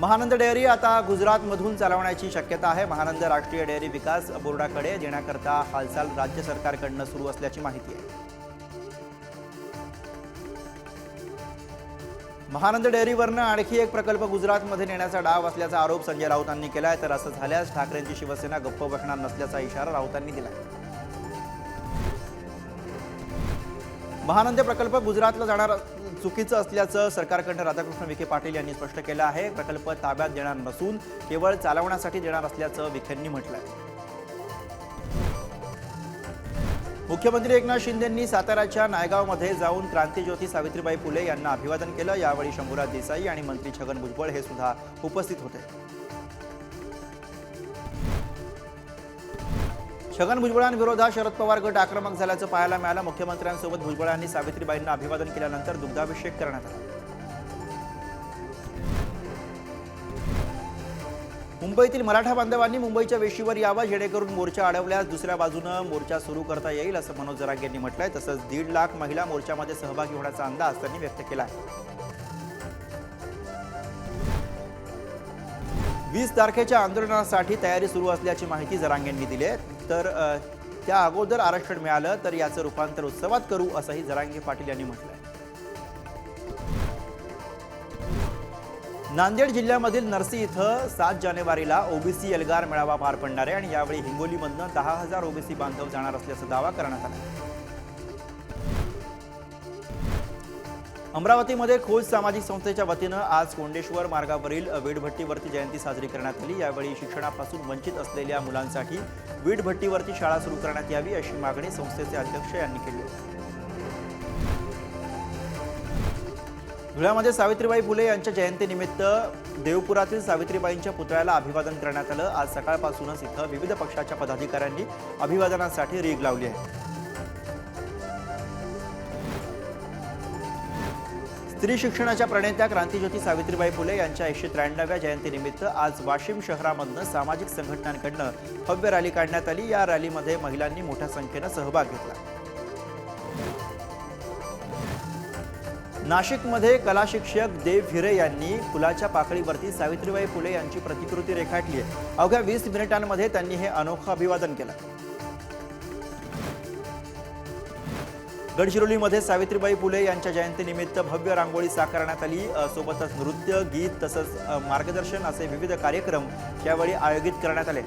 Mahanand dairy आता गुजरातमधून चालवण्याची शक्यता आहे. महानंद राष्ट्रीय डेअरी विकास बोर्डाकडे देण्याकरता हालचाल राज्य सरकारकडनं सुरू असल्याची माहिती आहे. महानंद डेअरीवरनं आणखी एक प्रकल्प गुजरातमध्ये नेण्याचा डाव असल्याचा आरोप संजय राऊतांनी केलाय तर असं झाल्यास ठाकरेंची शिवसेना गप्प बसणार नसल्याचा इशारा राऊतांनी दिलाय. महानंद प्रकल्प गुजरातला जाणार चुकीचं असल्याचं सरकारकडनं राधाकृष्ण विखे पाटील यांनी स्पष्ट केलं आहे. प्रकल्प ताब्यात देणार नसून केवळ चालवण्यासाठी देणार असल्याचं विखेंनी म्हटलंय. मुख्यमंत्री एकनाथ शिंदेंनी साताऱ्याच्या नायगावमध्ये जाऊन क्रांतीज्योती सावित्रीबाई फुले यांना अभिवादन केलं. यावेळी शंभूराज देसाई आणि मंत्री छगन भुजबळ हे सुद्धा उपस्थित होते. छगन भुजबळांविरोधात शरद पवार गट आक्रमक झाल्याचं पाहायला मिळालं. मुख्यमंत्र्यांसोबत भुजबळांनी सावित्रीबाईंना अभिवादन केल्यानंतर दुग्धाभिषेक करण्यात आला. मुंबईतील मराठा बांधवांनी मुंबईच्या वेशीवर यावा जेणेकरून मोर्चा अडवल्यास दुसऱ्या बाजूनं मोर्चा सुरू करता येईल असं मनोज जराग यांनी म्हटलंय. तसंच दीड लाख महिला मोर्चामध्ये सहभागी होण्याचा अंदाज त्यांनी व्यक्त केला आहे वीस तारखेच्या आंदोलनासाठी तयारी सुरू असल्याची माहिती जरांग यांनी दिली आहे तर त्या अगोदर आरक्षण मिळालं तर याचं रूपांतर उत्सवात करू असंही जरांगे पाटील यांनी म्हटलंय. नांदेड जिल्ह्यामधील नरसी इथं सात जानेवारीला ओबीसी एल्गार मेळावा पार पडणार आहे आणि यावेळी हिंगोलीमधनं दहा हजार ओबीसी बांधव जाणार असल्याचा दावा करण्यात आला. अमरावतीमध्ये खोज सामाजिक संस्थेच्या वतीनं आज कोंडेश्वर मार्गावरील वीटभट्टीवरती जयंती साजरी करण्यात आली. यावेळी शिक्षणापासून वंचित असलेल्या मुलांसाठी वीटभट्टीवरती शाळा सुरू करण्यात यावी अशी मागणी संस्थेचे अध्यक्ष यांनी केली धुळ्यामध्ये सावित्रीबाई फुले यांच्या जयंतीनिमित्त देवपुरातील सावित्रीबाईंच्या पुतळ्याला अभिवादन करण्यात आलं. आज सकाळपासूनच इथं विविध पक्षाच्या पदाधिकाऱ्यांनी अभिवादनासाठी रीग लावली आहे. स्त्री शिक्षणाच्या प्रणेत्या क्रांतीज्योती सावित्रीबाई फुले यांच्या एकशे त्र्याण्णव्या जयंतीनिमित्त आज वाशिम शहरामधनं सामाजिक संघटनांकडनं भव्य रॅली काढण्यात आली. या रॅलीमध्ये महिलांनी मोठ्या संख्येनं सहभाग घेतला. नाशिकमध्ये कला शिक्षक देव हिरे यांनी फुलाच्या पाकळीवरती सावित्रीबाई फुले यांची प्रतिकृती रेखाटली आहे. अवघ्या वीस मिनिटांमध्ये त्यांनी हे अनोखं अभिवादन केलं. गडचिरोलीमध्ये सावित्रीबाई फुले यांच्या जयंतीनिमित्त भव्य रांगोळी साकारण्यात आली. सोबतच नृत्य गीत तसंच मार्गदर्शन असे विविध कार्यक्रम यावेळी आयोजित करण्यात आले.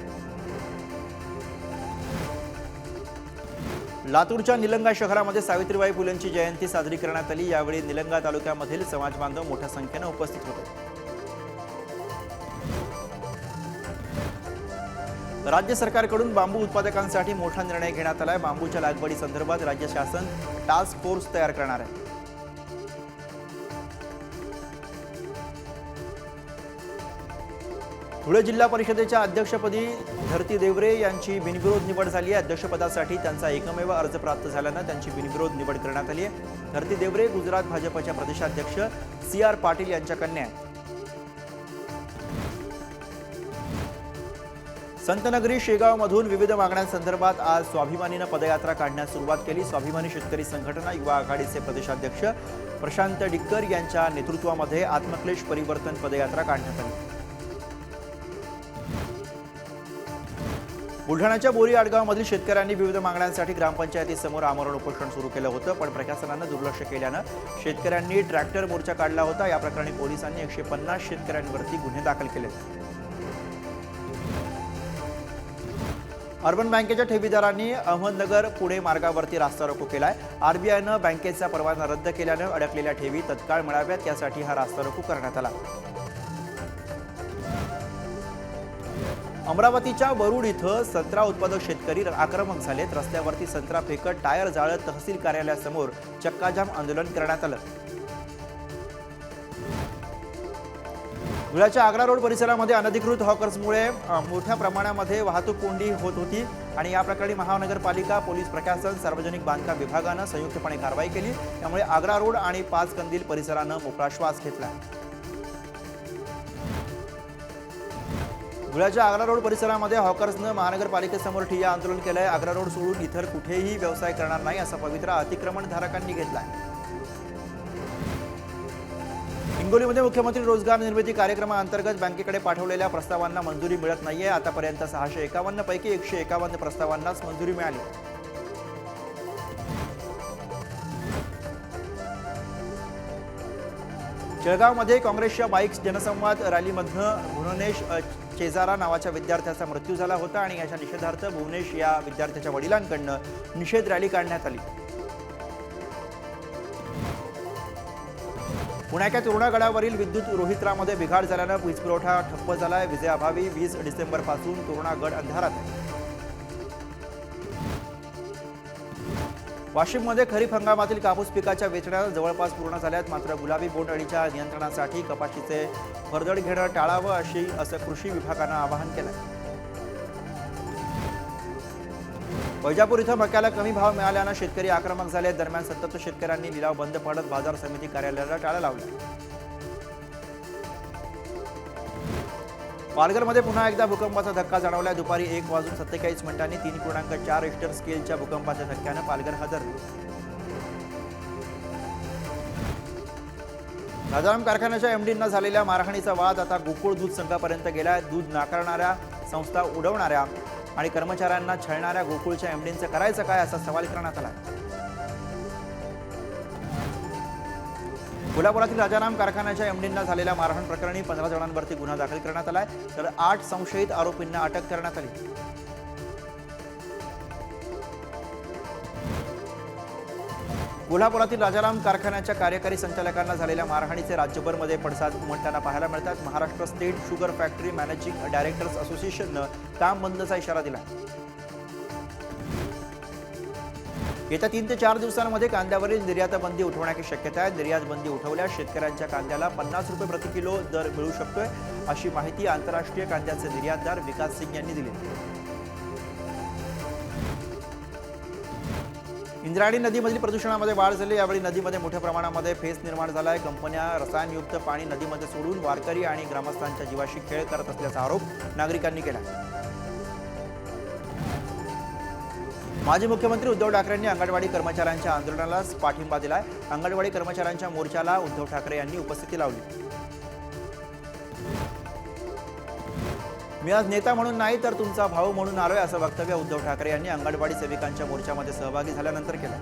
लातूरच्या निलंगा शहरामध्ये सावित्रीबाई फुलेंची जयंती साजरी करण्यात आली. यावेळी निलंगा तालुक्यामधील समाजबांधव मोठ्या संख्येनं उपस्थित होते. राज्य सरकारकडून बांबू उत्पादकांसाठी मोठा निर्णय घेण्यात आलाय. बांबूच्या लागवडी संदर्भात राज्य शासन टास्क फोर्स तयार करणार आहे. धुळे जिल्हा परिषदेच्या अध्यक्षपदी धरती देवरे यांची बिनविरोध निवड झाली आहे. अध्यक्षपदासाठी त्यांचा एकमेव अर्ज प्राप्त झाल्यानं त्यांची बिनविरोध निवड करण्यात आली आहे. धरती देवरे गुजरात भाजपच्या प्रदेशाध्यक्ष सी आर पाटील यांच्या कन्या आहेत. संतनगरी शेगावमधून विविध मागण्यांसंदर्भात आज स्वाभिमानीनं पदयात्रा काढण्यास सुरुवात केली. स्वाभिमानी शेतकरी संघटना युवा आघाडीचे प्रदेशाध्यक्ष प्रशांत डिक्कर यांच्या नेतृत्वामध्ये आत्मक्लेश परिवर्तन पदयात्रा काढण्यात आली. बुलढाण्याच्या बोरी आडगावमधील शेतकऱ्यांनी विविध मागण्यांसाठी ग्रामपंचायतीसमोर आमरण उपोषण सुरू केलं होतं पण प्रशासनानं दुर्लक्ष केल्यानं शेतकऱ्यांनी ट्रॅक्टर मोर्चा काढला होता. या प्रकरणी पोलिसांनी एकशे पन्नास शेतकऱ्यांवरती गुन्हे दाखल केले. अर्बन बँकेच्या ठेवीदारांनी अहमदनगर पुणे मार्गावरती रास्ता रोको बी आरबीआयनं बँकेचा परवाना रद्द केल्यानं अडकलेल्या ठेवी तत्काळ मिळाव्यात यासाठी हा रास्ता रोको करण्यात आला. अमरावतीच्या वरुड इथं संत्रा उत्पादक शेतकरी आक्रमक झालेत. रस्त्यावरती संत्रा फेकत टायर जाळत तहसील कार्यालयासमोर चक्काजाम आंदोलन करण्यात आलं. धुळ्याच्या आग्रा रोड परिसरामध्ये अनधिकृत हॉकर्समुळे मोठ्या प्रमाणामध्ये वाहतूक कोंडी होत होती आणि या प्रकरणी महानगरपालिका पोलीस प्रशासन सार्वजनिक बांधकाम विभागानं संयुक्तपणे कारवाई केली. त्यामुळे आग्रा रोड आणि पाच कंदील परिसरानं मोकळा श्वास घेतला. धुळ्याच्या आग्रा रोड परिसरामध्ये हॉकर्सनं महानगरपालिकेसमोर ठिय्या आंदोलन केलंय. आग्रा रोड सोडून इतर कुठेही व्यवसाय करणार नाही असा पवित्रा अतिक्रमणधारकांनी आहे हिंगोलीमध्ये मुख्यमंत्री रोजगार निर्मिती कार्यक्रमाअंतर्गत बँकेकडे पाठवलेल्या प्रस्तावांना मंजुरी मिळत नाहीये. आतापर्यंत सहाशे एकावन्न पैकी एकशे एकावन्न प्रस्तावांनाच मंजुरी मिळाली. जळगावमध्ये काँग्रेसच्या बाईक्स जनसंवाद रॅलीमधनं भुवनेश चेजारा नावाच्या विद्यार्थ्याचा मृत्यू झाला होता आणि याच्या निषेधार्थ भुवनेश या विद्यार्थ्याच्या वडिलांकडनं निषेध रॅली काढण्यात आली. पुण्याच्या तुरणागडावरील विद्युत रोहित्रामध्ये बिघाड झाल्यानं वीज पुरवठा ठप्प झालाय. विजेअभावी वीस डिसेंबरपासून तुरुणागड अंधारात आहे. वाशिममध्ये खरीप हंगामातील कापूस पिकाच्या वेचण्या जवळपास पूर्ण झाल्यात. मात्र गुलाबी बोंडअळीच्या नियंत्रणासाठी कपाशीचे फरदड घेणं टाळावं अशी असं कृषी विभागानं आवाहन केलं वैजापूर इथं मक्याला कमी भाव मिळाल्यानं शेतकरी आक्रमक झाले. दरम्यान सतत शेतकऱ्यांनी लिलाव बंद पाडत बाजार समिती कार्यालयाला टाळा लावलं. पालघरमध्ये पुन्हा एकदा भूकंपाचा धक्का जाणवला दुपारी एक वाजून सत्तेचाळीस मिनिटांनी तीन पूर्णांक चार रिस्टर स्केलच्या भूकंपाच्या धक्क्यानं पालघर हजर राजाराम कारखान्याच्या एमडींना झालेल्या मारहाणीचा वाद आता गोकुळ दूध संघापर्यंत गेला दूध नाकारणाऱ्या संस्था उडवणाऱ्या आणि कर्मचाऱ्यांना छळणाऱ्या गोकुळच्या एमडींचं करायचं काय असा सवाल करण्यात आला. कोल्हापुरातील राजाराम कारखान्याच्या एमडींना झालेल्या मारहाण प्रकरणी पंधरा जणांवरती गुन्हा दाखल करण्यात आलाय. तर आठ संशयित आरोपींना अटक करण्यात आली. कोल्हापुरातील राजाराम कारखान्याच्या कार्यकारी संचालकांना झालेल्या मारहाणीचे राज्यभरमध्ये पडसाद उमटताना पाहायला मिळतात. Maharashtra state sugar factory managing directors असोसिएशननं काम बंदचा इशारा दिला. येत्या तीन ते चार दिवसांमध्ये कांद्यावरील निर्यात बंदी उठवण्याची शक्यता आहे. निर्यात बंदी उठवल्यास शेतकऱ्यांच्या कांद्याला पन्नास रुपये प्रति किलो दर मिळू शकतोय अशी माहिती आंतरराष्ट्रीय कांद्याचे निर्यातदार विकास सिंग यांनी दिली. इंद्रायणी नदीमधील प्रदूषणामध्ये वाढ झाली. यावेळी नदीमध्ये मोठ्या प्रमाणामध्ये फेस निर्माण झाला आहे कंपन्या रसायनयुक्त पाणी नदीमध्ये सोडून वारकरी आणि ग्रामस्थांच्या जीवाशी खेळ करत असल्याचा आरोप नागरिकांनी केला. माजी मुख्यमंत्री उद्धव ठाकरेंनी अंगणवाडी कर्मचाऱ्यांच्या आंदोलनालाच पाठिंबा दिलाय. अंगणवाडी कर्मचाऱ्यांच्या मोर्चाला उद्धव ठाकरे यांनी उपस्थिती लावली. मी आज नेता म्हणून नाही तर तुमचा भाऊ म्हणून आलोय असं वक्तव्य उद्धव ठाकरे यांनी अंगणवाडी सेविकांच्या मोर्चामध्ये सहभागी झाल्यानंतर केलं.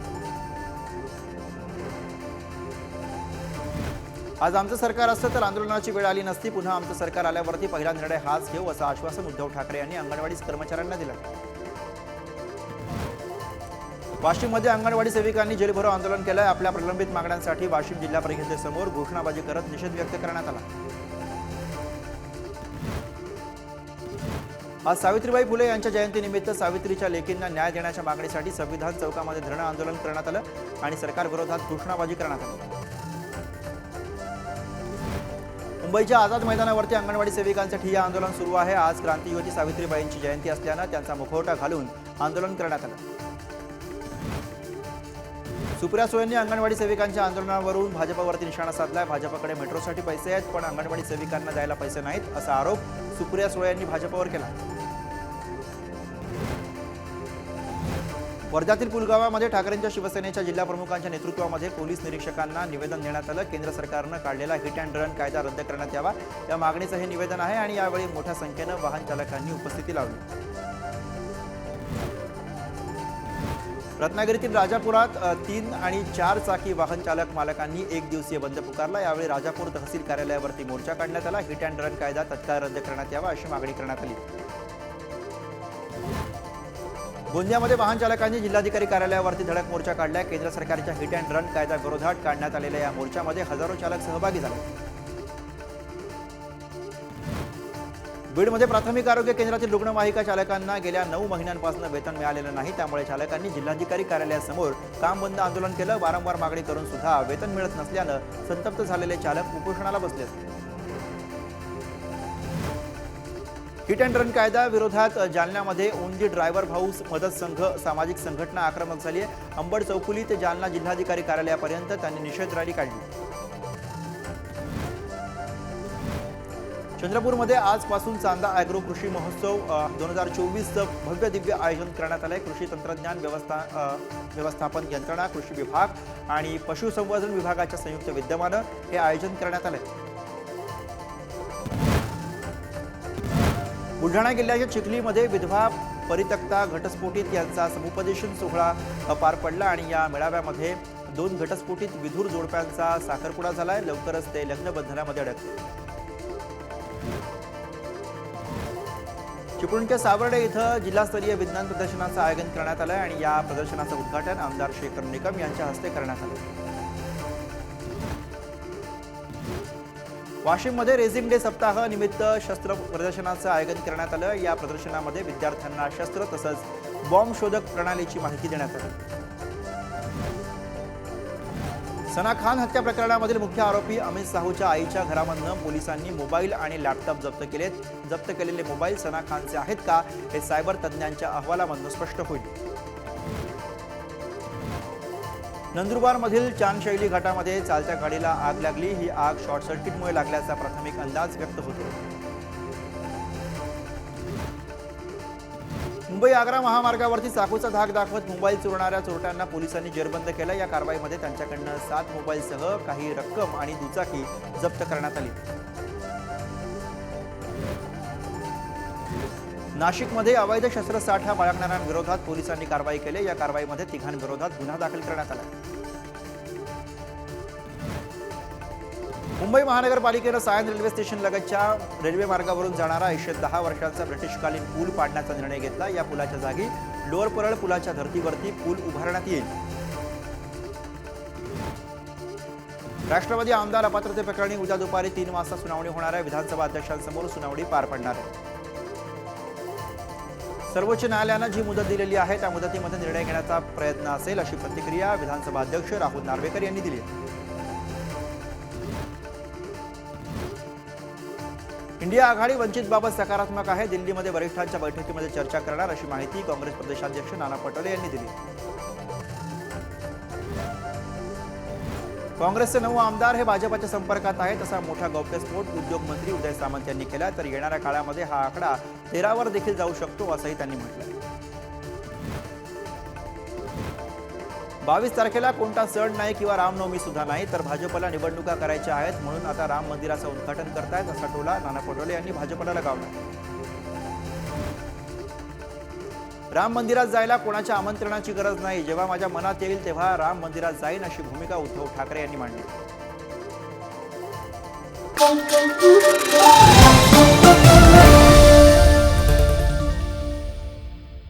आज आमचं सरकार असतं तर आंदोलनाची वेळ आली नसती पुन्हा आमचं सरकार आल्यावरती पहिला निर्णय हाच घेऊ असं आश्वासन उद्धव ठाकरे यांनी अंगणवाडी कर्मचाऱ्यांना दिलं. वाशिममध्ये अंगणवाडी सेविकांनी जेलभरो आंदोलन केलं आपल्या प्रलंबित मागण्यांसाठी वाशिम जिल्हा परिषदेसमोर घोषणाबाजी करत निषेध व्यक्त करण्यात आला. आज सावित्रीबाई फुले यांच्या जयंतीनिमित्त सावित्रीच्या लेखींना न्याय देण्याच्या मागणीसाठी संविधान चौकामध्ये धरणं आंदोलन करण्यात आलं आणि सरकारविरोधात घोषणाबाजी करण्यात आली. मुंबईच्या आझाद मैदानावरती अंगणवाडी सेविकांचं हे आंदोलन सुरू आहे. आज क्रांतियोगी सावित्रीबाईंची जयंती असल्यानं त्यांचा मुखवटा घालून आंदोलन करण्यात आलं. सुप्रिया सुळेंनी अंगणवाडी सेविकांच्या आंदोलनावरून भाजपवरती निशाणा साधलाय. भाजपाकडे मेट्रोसाठी पैसे आहेत पण अंगणवाडी सेविकांना द्यायला पैसे नाहीत असा आरोप सुप्रिया सुळे यांनी भाजपावर केला. वर्ध्यातील पुलगावामध्ये ठाकरेंच्या शिवसेनेच्या जिल्हाप्रमुखांच्या नेतृत्वामध्ये पोलीस निरीक्षकांना निवेदन देण्यात आलं. केंद्र सरकारनं काढलेला हिट अँड रन कायदा रद्द करण्यात यावा. या मागणीचं हे निवेदन आहे आणि यावेळी मोठ्या संख्येनं वाहन चालकांनी उपस्थिती लावली. रत्नागिरीतील राजापुरात तीन आणि चार चाकी वाहन चालक मालकांनी एक दिवसीय बंद पुकारला. यावेळी राजापूर तहसील कार्यालयावरती मोर्चा काढण्यात आला. हिट अँड रन कायदा तत्काळ रद्द करण्यात यावा अशी मागणी करण्यात आली. गोंदियामध्ये वाहन चालकांनी जिल्हाधिकारी कार्यालयावरती धडक मोर्चा काढला केंद्र सरकारच्या हिट अँड रन कायदा विरोधात काढण्यात आलेल्या या मोर्चामध्ये हजारो चालक सहभागी झाले. बीडमध्ये प्राथमिक आरोग्य केंद्रातील रुग्णवाहिका चालकांना गेल्या नऊ महिन्यांपासून वेतन मिळालेलं नाही. त्यामुळे चालकांनी जिल्हाधिकारी कार्यालयासमोर काम बंद आंदोलन केलं. वारंवार मागणी करून सुद्धा वेतन मिळत नसल्यानं संतप्त झालेले चालक उपोषणाला बसले हिट अँड रन कायदा विरोधात जालन्यामध्ये ओनजी ड्रायव्हर हाऊस मदत संघ सामाजिक संघटना आक्रमक झाली आहे. अंबड चौकुली ते जालना जिल्हाधिकारी कार्यालयापर्यंत त्यांनी निषेध रॅली काढली. चंद्रपूरमध्ये आजपासून चांदा ॲग्रो कृषी महोत्सव दोन हजार चोवीसचं भव्य दिव्य आयोजन करण्यात आलं आहे कृषी तंत्रज्ञान व्यवस्था व्यवस्थापन यंत्रणा कृषी विभाग आणि पशुसंवर्धन विभागाच्या संयुक्त विद्यमानं हे आयोजन करण्यात आलं आहे बुलढाणा जिल्ह्याच्या चिखलीमध्ये विधवा परितक्ता घटस्फोटित यांचा समुपदेशन सोहळा पार पडला आणि या मेळाव्यामध्ये दोन घटस्फोटित विधूर जोडप्यांचा साखरपुडा झालाय. लवकरच ते लग्नबंधनामध्ये अडकले. चिपळूणच्या सावर्डे इथं जिल्हास्तरीय विज्ञान प्रदर्शनाचं आयोजन करण्यात आलं आहे आणि या प्रदर्शनाचं उद्घाटन आमदार शेखर निकम यांच्या हस्ते करण्यात आलं. वाशिममध्ये रेझिंग डे सप्ताह निमित्त शस्त्र प्रदर्शनाचं आयोजन करण्यात आलं. या प्रदर्शनामध्ये विद्यार्थ्यांना शस्त्र तसंच बॉम्ब शोधक प्रणालीची माहिती देण्यात आली. सना खान हत्या प्रकरणामधील मुख्य आरोपी अमित साहूच्या आईच्या घरामधनं पोलिसांनी मोबाईल आणि लॅपटॉप जप्त केलेत. जप्त केलेले मोबाईल सना खानचे आहेत का हे सायबर तज्ज्ञांच्या अहवालामधनं स्पष्ट होईल. नंदुरबारमधील चांदशैली घाटामध्ये चालत्या गाडीला आग लागली. ही आग शॉर्ट सर्किटमुळे लागल्याचा प्राथमिक अंदाज व्यक्त होतो. मुंबई आग्रा महामार्गावरती चाकूचा धाक दाखवत मोबाईल चोरणाऱ्या चोरट्यांना पोलिसांनी जेरबंद केला. या कारवाईमध्ये त्यांच्याकडनं सात मोबाईलसह काही रक्कम आणि दुचाकी जप्त करण्यात आली. नाशिकमध्ये अवैध शस्त्रसाठा बाळगणाऱ्यांविरोधात पोलिसांनी कारवाई केली. या कारवाईमध्ये तिघांविरोधात गुन्हा दाखल करण्यात आला. मुंबई महानगरपालिकेनं सायन रेल्वे स्टेशन लगतच्या रेल्वे मार्गावरून जाणारा एकशे दहा वर्षांचा ब्रिटिशकालीन पूल पाडण्याचा निर्णय घेतला. या पुलाच्या जागी लोअर परळ पुलाच्या धर्तीवरती पूल उभारण्यात येईल. राष्ट्रवादी आमदार अपात्रते प्रकरणी उद्या दुपारी तीन वाजता सुनावणी होणार आहे. विधानसभा अध्यक्षांसमोर सुनावणी पार पडणार आहे. सर्वोच्च न्यायालयानं जी मुदत दिलेली आहे त्या मुदतीमध्ये निर्णय घेण्याचा प्रयत्न असेल अशी प्रतिक्रिया विधानसभा अध्यक्ष राहुल नार्वेकर यांनी दिली इंडिया आघाडी वंचितबाबत सकारात्मक आहे. दिल्लीमध्ये वरिष्ठांच्या बैठकीमध्ये चर्चा करणार अशी माहिती काँग्रेस प्रदेशाध्यक्ष नाना पटोले यांनी दिली. काँग्रेसचे नऊ आमदार हे भाजपच्या संपर्कात आहेत असा मोठा गौप्यस्फोट उद्योगमंत्री उदय सामंत यांनी केला. तर येणाऱ्या काळामध्ये हा आकडा तेरावर देखील जाऊ शकतो असंही त्यांनी म्हटलं बावीस तारखेला कोणता सण नाही किंवा रामनवमी सुद्धा नाही तर भाजपला निवडणुका करायच्या आहेत म्हणून आता राम मंदिराचं उद्घाटन करतायत असा टोला नाना पटोले यांनी भाजपला लगावला राम मंदिरात जायला कोणाच्या आमंत्रणाची गरज नाही जेव्हा माझ्या मनात येईल तेव्हा राम मंदिरात जाईन अशी भूमिका उद्धव ठाकरे यांनी मांडली.